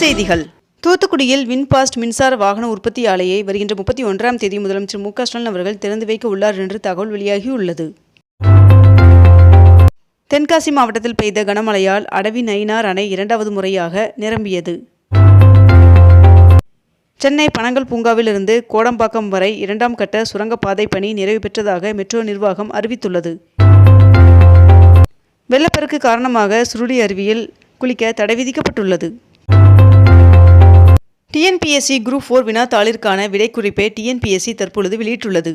செய்திகள். தூத்துக்குடியில் வின்பாஸ்ட் மின்சார வாகன உற்பத்தி ஆலையை வருகின்ற முப்பத்தி ஒன்றாம் தேதி முதலமைச்சர் மு க ஸ்டாலின் அவர்கள் திறந்து வைக்க உள்ளார் என்று தகவல் வெளியாகியுள்ளது தென்காசி மாவட்டத்தில் பெய்த கனமழையால் அடவி நயினார் அணை இரண்டாவது முறையாக நிரம்பியது. சென்னை பனங்கல் பூங்காவிலிருந்து கோடம்பாக்கம் வரை இரண்டாம் கட்ட சுரங்கப்பாதை பணி நிறைவு பெற்றதாக மெட்ரோ நிர்வாகம் அறிவித்துள்ளது. வெள்ளப்பெருக்கு காரணமாக சுருளி அருவியில் குளிக்க தடை விதிக்கப்பட்டுள்ளது. டிஎன்பிஎஸ்சி குரூப் ஃபோர் வினாத்தாளிற்கான விடைக்குறிப்பை டிஎன்பிஎஸ்சி தற்பொழுது வெளியிட்டுள்ளது.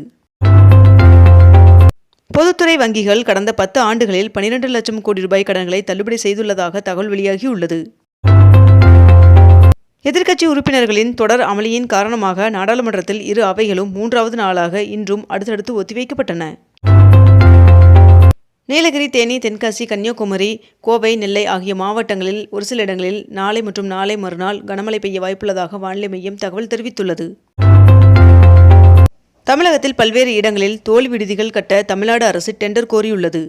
பொதுத்துறை வங்கிகள் கடந்த பத்து ஆண்டுகளில் பனிரெண்டு லட்சம் கோடி ரூபாய் கடன்களை தள்ளுபடி செய்துள்ளதாக தகவல் வெளியாகியுள்ளது. எதிர்க்கட்சி உறுப்பினர்களின் தொடர் அமளியின் காரணமாக நாடாளுமன்றத்தில் இரு அவைகளும் மூன்றாவது நாளாக இன்றும் அடுத்தடுத்து ஒத்திவைக்கப்பட்டன. நீலகிரி தேனி தென்காசி கன்னியாகுமரி கோவை நெல்லை ஆகிய மாவட்டங்களில் ஒரு சில இடங்களில் நாளை மற்றும் நாளை மறுநாள் கனமழை பெய்ய வாய்ப்புள்ளதாக வானிலை மையம் தகவல் தெரிவித்துள்ளது. தமிழகத்தில் பல்வேறு இடங்களில் தோல் விடுதிகள் கட்ட தமிழ்நாடு அரசு டெண்டர் கோரியுள்ளது.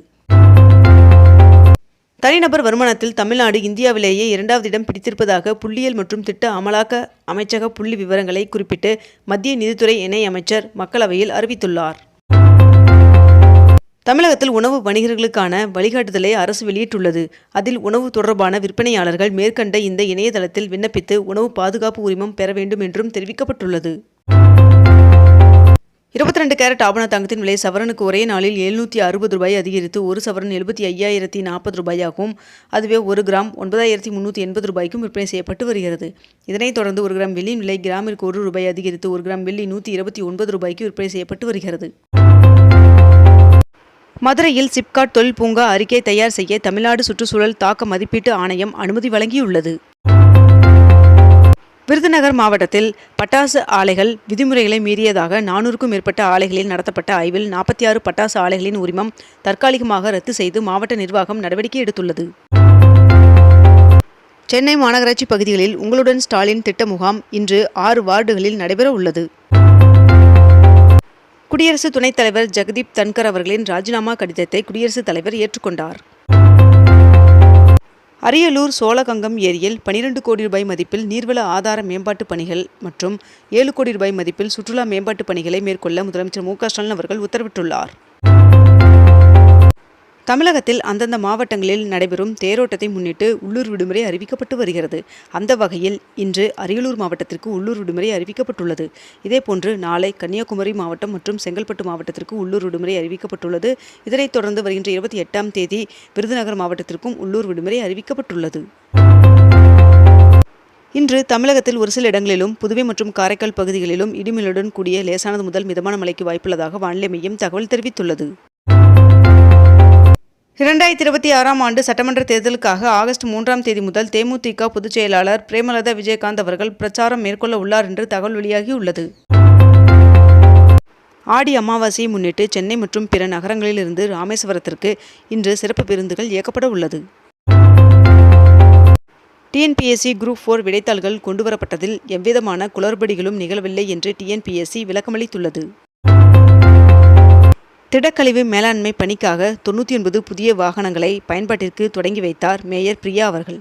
தனிநபர் வருமானத்தில் தமிழ்நாடு இந்தியாவிலேயே இரண்டாவது இடம் பிடித்திருப்பதாக புள்ளியியல் மற்றும் திட்ட அமலாக்க அமைச்சக புள்ளி விவரங்களை குறிப்பிட்டு மத்திய நிதித்துறை இணை அமைச்சர் மக்களவையில் அறிவித்துள்ளார். தமிழகத்தில் உணவு வணிகர்களுக்கான வழிகாட்டுதலை அரசு வெளியிட்டுள்ளது. அதில் உணவு தொடர்பான விற்பனையாளர்கள் மேற்கண்ட இந்த இணையதளத்தில் விண்ணப்பித்து உணவு பாதுகாப்பு உரிமம் பெற வேண்டும் என்றும் தெரிவிக்கப்பட்டுள்ளது. இருபத்தி ரெண்டு கேரட் ஆபண தங்கத்தின் விலை சவரனுக்கு ஒரே நாளில் எழுநூற்றி அறுபது ரூபாய் அதிகரித்து ஒரு சவரன் எழுபத்தி ஐயாயிரத்தி நாற்பது ரூபாயாகவும் அதுவே ஒரு கிராம் ஒன்பதாயிரத்தி முந்நூற்றி எண்பது ரூபாய்க்கும் விற்பனை செய்யப்பட்டு வருகிறது. இதனைத் தொடர்ந்து ஒரு கிராம் வெள்ளியின் விலை கிராமிற்கு ஒரு ரூபாய் அதிகரித்து ஒரு கிராம் வெள்ளி நூற்றி இருபத்தி ஒன்பது ரூபாய்க்கு விற்பனை செய்யப்பட்டு வருகிறது. மதுரையில் சிப்காட் தொழில் பூங்கா அறிக்கை தயார் செய்ய தமிழ்நாடு சுற்றுச்சூழல் தாக்க மதிப்பீட்டு ஆணையம் அனுமதி வழங்கியுள்ளது. விருதுநகர் மாவட்டத்தில் பட்டாசு ஆலைகள் விதிமுறைகளை மீறியதாக நானூறுக்கும் மேற்பட்ட ஆலைகளில் நடத்தப்பட்ட ஆய்வில் நாற்பத்தி ஆறு பட்டாசு ஆலைகளின் உரிமம் தற்காலிகமாக ரத்து செய்து மாவட்ட நிர்வாகம் நடவடிக்கை எடுத்துள்ளது. சென்னை மாநகராட்சி பகுதிகளில் உங்களுடன் ஸ்டாலின் திட்ட முகாம் இன்று ஆறு வார்டுகளில் நடைபெற உள்ளது குடியரசு துணைத் தலைவர் ஜெகதீப் தன்கர் அவர்களின் ராஜினாமா கடிதத்தை குடியரசுத் தலைவர் ஏற்றுக்கொண்டார். அரியலூர் சோழகங்கம் ஏரியில் பனிரெண்டு கோடி ரூபாய் மதிப்பில் நீர்வள ஆதார மேம்பாட்டு பணிகள் மற்றும் ஏழு கோடி ரூபாய் மதிப்பில் சுற்றுலா மேம்பாட்டு பணிகளை மேற்கொள்ள முதலமைச்சர் மு க ஸ்டாலின் அவர்கள் உத்தரவிட்டுள்ளார். தமிழகத்தில் அந்தந்த மாவட்டங்களில் நடைபெறும் தேரோட்டத்தை முன்னிட்டு உள்ளூர் விடுமுறை அறிவிக்கப்பட்டு வருகிறது. அந்த வகையில் இன்று அரியலூர் மாவட்டத்திற்கு உள்ளூர் விடுமுறை அறிவிக்கப்பட்டுள்ளது. இதேபோன்று நாளை கன்னியாகுமரி மாவட்டம் மற்றும் செங்கல்பட்டு மாவட்டத்திற்கு உள்ளூர் விடுமுறை அறிவிக்கப்பட்டுள்ளது. இதனைத் தொடர்ந்து வருகின்ற இருபத்தி எட்டாம் தேதி விருதுநகர் மாவட்டத்திற்கும் உள்ளூர் விடுமுறை அறிவிக்கப்பட்டுள்ளது. இன்று தமிழகத்தில் ஒரு சில இடங்களிலும் புதுவை மற்றும் காரைக்கால் பகுதிகளிலும் இடிமின்னுடன் கூடிய லேசானது முதல் மிதமான மழைக்கு வாய்ப்புள்ளதாக வானிலை மையம் தகவல் தெரிவித்துள்ளது. இரண்டாயிரத்தி இருபத்தி ஆறாம் ஆண்டு சட்டமன்ற தேர்தலுக்காக ஆகஸ்ட் மூன்றாம் தேதி முதல் தேமுதிக பொதுச் செயலாளர் பிரேமலதா விஜயகாந்த் அவர்கள் பிரச்சாரம் மேற்கொள்ள உள்ளார் என்று தகவல் வெளியாகியுள்ளது. ஆடி அமாவாசையை முன்னிட்டு சென்னை மற்றும் பிற நகரங்களிலிருந்து ராமேஸ்வரத்திற்கு இன்று சிறப்பு பேருந்துகள் இயக்கப்பட உள்ளது. டிஎன்பிஎஸ்சி குரூப் ஃபோர் விடைத்தாள்கள் கொண்டுவரப்பட்டதில் எவ்விதமான குளறுபடிகளும் நிகழவில்லை என்று டிஎன்பிஎஸ்சி விளக்கமளித்துள்ளது. திடக்கழிவு மேலாண்மை பணிக்காக தொண்ணூற்றி ஒன்பது புதிய வாகனங்களை பயன்பாட்டிற்கு தொடங்கி வைத்தார் மேயர் பிரியா அவர்கள்.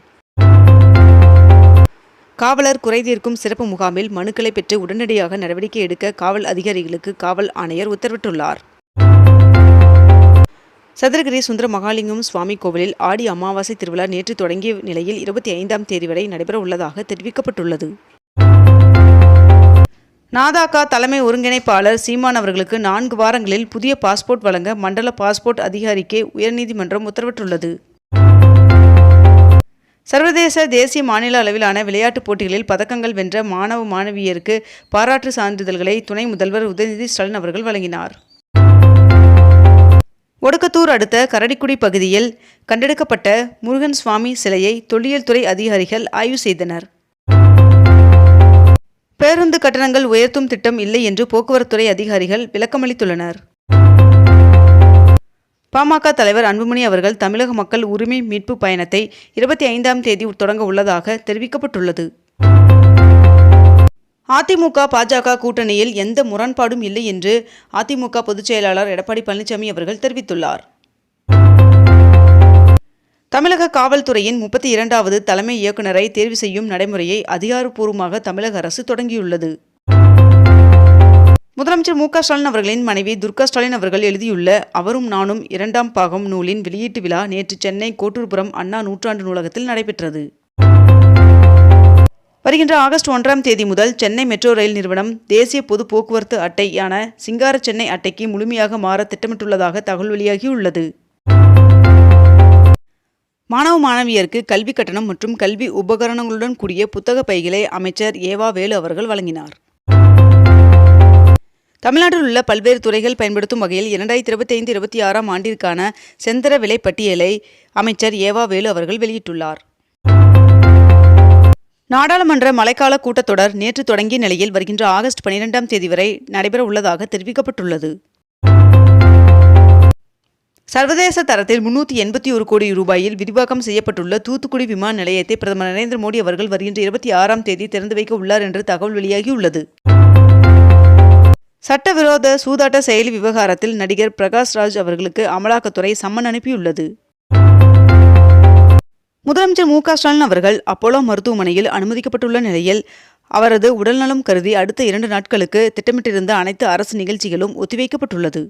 காவலர் குறைதீர்க்கும் சிறப்பு முகாமில் மனுக்களை பெற்று உடனடியாக நடவடிக்கை எடுக்க காவல் அதிகாரிகளுக்கு காவல் ஆணையர் உத்தரவிட்டுள்ளார். சதுரகிரி சுந்தர மகாலிங்கம் சுவாமி கோவிலில் ஆடி அமாவாசை திருவிழா நேற்று தொடங்கிய நிலையில் இருபத்தி ஐந்தாம் தேதி வரை நடைபெற உள்ளதாக தெரிவிக்கப்பட்டுள்ளது. நாதாகா தலைமை ஒருங்கிணைப்பாளர் சீமான் அவர்களுக்கு நான்கு வாரங்களில் புதிய பாஸ்போர்ட் வழங்க மண்டல பாஸ்போர்ட் அதிகாரிக்கு உயர்நீதிமன்றம் உத்தரவிட்டுள்ளது. சர்வதேச தேசிய மாநில அளவிலான விளையாட்டுப் போட்டிகளில் பதக்கங்கள் வென்ற மாணவ மாணவியருக்கு பாராட்டு சான்றிதழ்களை துணை முதல்வர் உதயநிதி ஸ்டாலின் அவர்கள் வழங்கினார். ஒடுக்கத்தூர் அடுத்த கரடிக்குடி பகுதியில் கண்டெடுக்கப்பட்ட முருகன் சுவாமி சிலையை தொல்லியல் துறை அதிகாரிகள் ஆய்வு செய்தனர். பேருந்து கட்டணங்கள் உயர்த்தும் திட்டம் இல்லை என்று போக்குவரத்துறை அதிகாரிகள் விளக்கமளித்துள்ளனர். பாமக தலைவர் அன்புமணி அவர்கள் தமிழக மக்கள் உரிமை மீட்பு பயணத்தை இருபத்தி ஐந்தாம் தேதி தொடங்க உள்ளதாக தெரிவிக்கப்பட்டுள்ளது. அதிமுக பாஜக கூட்டணியில் எந்த முரண்பாடும் இல்லை என்று அதிமுக பொதுச்செயலாளர் எடப்பாடி பழனிசாமி அவர்கள் தெரிவித்துள்ளார். தமிழக காவல்துறையின் முப்பத்தி இரண்டாவது தலைமை இயக்குநரை தேர்வு செய்யும் நடைமுறையை அதிகாரப்பூர்வமாக தமிழக அரசு தொடங்கியுள்ளது. முதலமைச்சர் மு ஸ்டாலின் அவர்களின் மனைவி துர்கா ஸ்டாலின் அவர்கள் எழுதியுள்ள அவரும் நானும் இரண்டாம் பாகம் நூலின் வெளியீட்டு விழா நேற்று சென்னை கோட்டூர்புரம் அண்ணா நூற்றாண்டு நூலகத்தில் நடைபெற்றது. வருகின்ற ஆகஸ்ட் ஒன்றாம் தேதி முதல் சென்னை மெட்ரோ ரயில் நிறுவனம் தேசிய பொது போக்குவரத்து அட்டையான சிங்கார சென்னை அட்டைக்கு முழுமையாக மாற திட்டமிட்டுள்ளதாக தகவல் வெளியாகியுள்ளது. மாணவ மாணவியருக்கு கல்வி கட்டணம் மற்றும் கல்வி உபகரணங்களுடன் கூடிய புத்தக பைகளை அமைச்சர் ஏவா வேலு அவர்கள் வழங்கினார். தமிழ்நாட்டில் உள்ள பல்வேறு துறைகள் பயன்படுத்தும் வகையில் இரண்டாயிரத்தி இருபத்தி ஐந்து இருபத்தி ஆறாம் ஆண்டிற்கான செந்தர விலை பட்டியலை அமைச்சர் ஏவா வேலு அவர்கள் வெளியிட்டுள்ளார். நாடாளுமன்ற மழைக்கால கூட்டத்தொடர் நேற்று தொடங்கிய நிலையில் வருகின்ற ஆகஸ்ட் பனிரெண்டாம் தேதி வரை நடைபெற உள்ளதாக தெரிவிக்கப்பட்டுள்ளது. சர்வதேச தரத்தில் முன்னூற்றி எண்பத்தி ஒரு கோடி ரூபாயில் விரிவாக்கம் செய்யப்பட்டுள்ள தூத்துக்குடி விமான நிலையத்தை பிரதமர் நரேந்திர மோடி அவர்கள் வருகின்ற இருபத்தி ஆறாம் தேதி திறந்து வைக்க உள்ளார் என்று தகவல் வெளியாகியுள்ளது. சட்டவிரோத சூதாட்ட செயலி விவகாரத்தில் நடிகர் பிரகாஷ் ராஜ் அவர்களுக்கு அமலாக்கத்துறை சம்மன் அனுப்பியுள்ளது. முதலமைச்சர் மு ஸ்டாலின் அவர்கள் அப்போலோ மருத்துவமனையில் அனுமதிக்கப்பட்டுள்ள நிலையில் அவரது உடல்நலம் கருதி அடுத்த இரண்டு நாட்களுக்கு திட்டமிட்டிருந்த அனைத்து அரசு நிகழ்ச்சிகளும் ஒத்திவைக்கப்பட்டுள்ளது.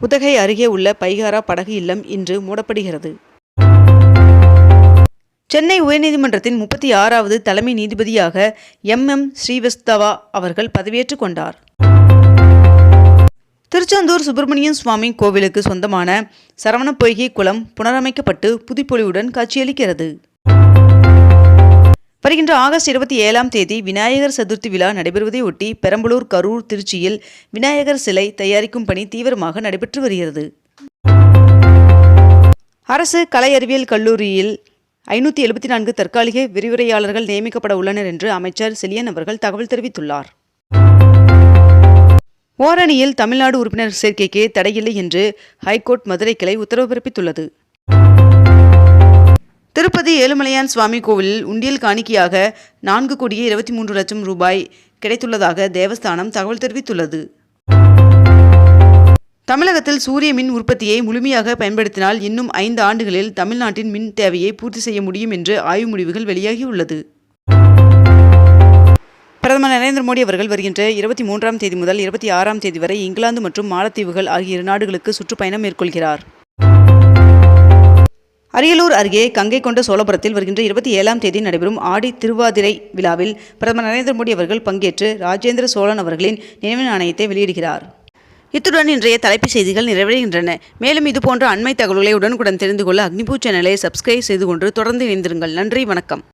உதகை அருகே உள்ள பைகாரா படகு இல்லம் இன்று மூடப்படுகிறது. சென்னை உயர்நீதிமன்றத்தின் முப்பத்தி ஆறாவது தலைமை நீதிபதியாக எம். எம். ஸ்ரீவஸ்தவா அவர்கள் பதவியேற்றுக் கொண்டார். திருச்செந்தூர் சுப்பிரமணியன் சுவாமி கோவிலுக்கு சொந்தமான சரவண பொய்கை குளம் புனரமைக்கப்பட்டு புதுப்பொலிவுடன் காட்சியளிக்கிறது. வருகின்ற ஆகஸ்ட் இருபத்தி ஏழாம் தேதி விநாயகர் சதுர்த்தி விழா நடைபெறுவதை ஒட்டி பெரம்பலூர் கரூர் திருச்சியில் விநாயகர் சிலை தயாரிக்கும் பணி தீவிரமாக நடைபெற்று வருகிறது. அரசு கலை அறிவியல் கல்லூரியில் ஐநூற்றி எழுபத்தி நான்கு தற்காலிக விரிவுரையாளர்கள் நியமிக்கப்பட உள்ளனர் என்று அமைச்சர் செலியன் அவர்கள் தகவல் தெரிவித்துள்ளார். ஓரணியில் தமிழ்நாடு உறுப்பினர் சேர்க்கைக்கு தடையில்லை என்று ஹைகோர்ட் மதுரை கிளை உத்தரவு பிறப்பித்துள்ளது. திருப்பதி ஏழுமலையான் சுவாமி கோவிலில் உண்டியல் காணிக்கையாக நான்கு கோடியே இருபத்தி மூன்று லட்சம் ரூபாய் கிடைத்துள்ளதாக தேவஸ்தானம் தகவல் தெரிவித்துள்ளது. தமிழகத்தில் சூரிய மின் உற்பத்தியை முழுமையாக பயன்படுத்தினால் இன்னும் ஐந்து ஆண்டுகளில் தமிழ்நாட்டின் மின் தேவையை பூர்த்தி செய்ய முடியும் என்று ஆய்வு முடிவுகள் வெளியாகியுள்ளது. பிரதமர் நரேந்திர மோடி அவர்கள் வருகின்ற இருபத்தி மூன்றாம் தேதி முதல் இருபத்தி ஆறாம் தேதி வரை இங்கிலாந்து மற்றும் மாலத்தீவுகள் ஆகிய இரு நாடுகளுக்கு சுற்றுப்பயணம் மேற்கொள்கிறார். அரியலூர் அருகே கங்கை கொண்ட சோழபுரத்தில் வருகின்ற இருபத்தி ஏழாம் தேதி நடைபெறும் ஆடி திருவாதிரை விழாவில் பிரதமர் நரேந்திர மோடி அவர்கள் பங்கேற்று ராஜேந்திர சோழன் அவர்களின் நினைவு நாணயத்தை வெளியிடுகிறார். இத்துடன் இன்றைய தலைப்புச் செய்திகள் நிறைவடைகின்றன. மேலும் இதுபோன்ற அண்மை தகவல்களை உடனுக்குடன் தெரிந்து கொள்ள அக்னிபூ சேனலை சப்ஸ்கிரைப் செய்து கொண்டு தொடர்ந்து இணைந்திருங்கள். நன்றி வணக்கம்.